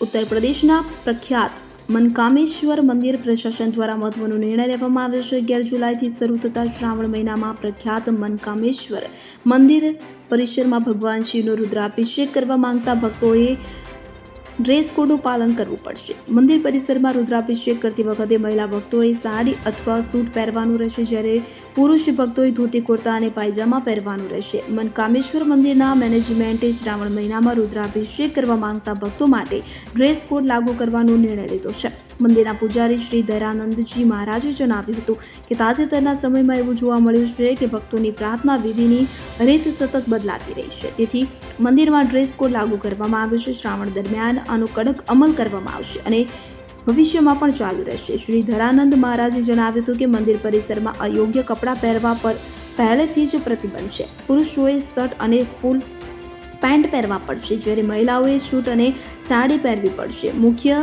ઉત્તર પ્રદેશના પ્રખ્યાત મનકામેશ્વર મંદિર પ્રશાસન દ્વારા મહત્વનો નિર્ણય લેવામાં આવ્યો છે. અગિયાર જુલાઈથી શરૂ થતા શ્રાવણ મહિનામાં પ્રખ્યાત મનકામેશ્વર મંદિર પરિસરમાં ભગવાન શિવનો રુદ્રાભિષેક કરવા માંગતા ભક્તોએ ડ્રેસ કોડનું પાલન કરવું પડશે. મંદિર પરિસરમાં રુદ્રાભિષેક કરતી વખતે મહિલા ભક્તોએ સાડી અથવા સૂટ પહેરવાનું રહેશે, જ્યારે પુરુષ ભક્તોએ ધોતી કુર્તા અને પાયજામા પહેરવાનું રહેશે. મનકામેશ્વર મંદિરના મેનેજમેન્ટે શ્રાવણ મહિનામાં રુદ્રાભિષેક કરવા માંગતા ભક્તો માટે ડ્રેસ કોડ લાગુ કરવાનો નિર્ણય લીધો છે. મંદિરના પૂજારી શ્રી દયાનંદજી મહારાજે જણાવ્યું હતું કે તાજેતરના સમયમાં એવું જોવા મળ્યું છે કે ભક્તોની પ્રાર્થના વિધિની રીત સતત બદલાતી રહી છે. તેથી મંદિરમાં ડ્રેસ કોડ લાગુ કરવામાં આવ્યો છે. શ્રાવણ દરમિયાન આનો કડક અમલ કરવામાં આવશે અને ભવિષ્યમાં પણ ચાલુ રહેશે. શ્રી ધરાનંદ મહારાજે જણાવ્યું હતું કે મંદિર પરિસરમાં અયોગ્ય કપડાં પહેરવા પર પહેલેથી જ પ્રતિબંધ છે. પુરુષોએ શર્ટ અને ફૂલ પેન્ટ પહેરવા પડશે, જ્યારે મહિલાઓએ શૂટ અને સાડી પહેરવી પડશે. મુખ્ય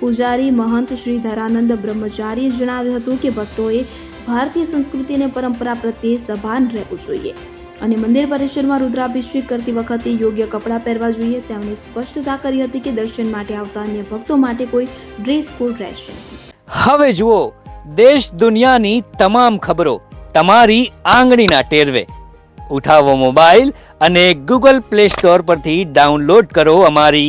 પૂજારી મહંત શ્રી ધરાનંદ બ્રહ્મચારીએ જણાવ્યું હતું કે ભક્તોએ ભારતીય સંસ્કૃતિ અને પરંપરા પ્રત્યે સભાન રહેવું જોઈએ અને મંદિર પરિસરમાં રુદ્રાભિષેક કરતી વખતે યોગ્ય કપડાં પહેરવા જોઈએ. તેમણે સ્પષ્ટતા કરી હતી કે દર્શન માટે આવતા અન્ય ભક્તો માટે કોઈ ડ્રેસ કોડ રહેશે હવે જુઓ, દેશ દુનિયાની તમામ ખબરો તમારી આંગળીના ટેરવે. ઉઠાવો મોબાઈલ અને ગૂગલ પ્લે સ્ટોર પરથી ડાઉનલોડ કરો અમારી